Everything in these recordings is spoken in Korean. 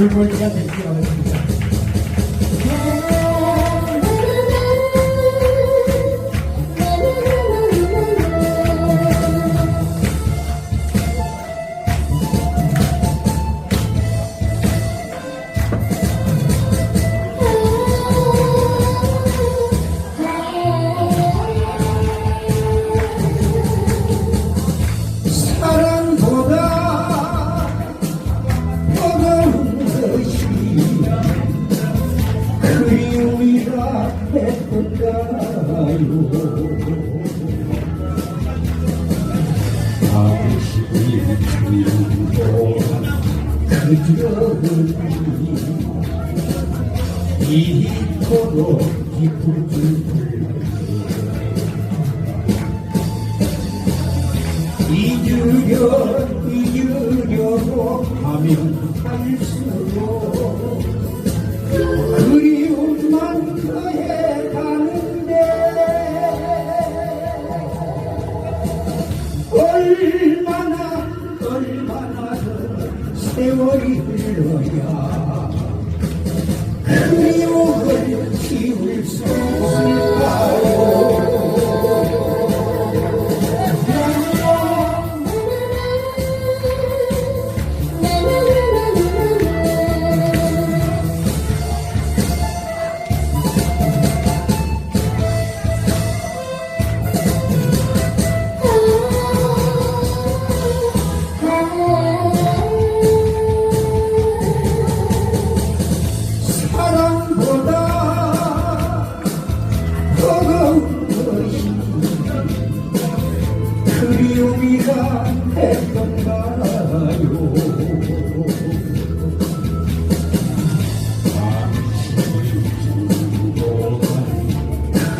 줄벌기가 되시기 바랍니다. 했을까요 당신이 그리움보다 그저니 이토록 깊은 줄 잊으려 我一片热忱。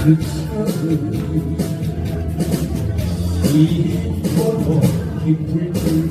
그처이 힘으로 이 불길을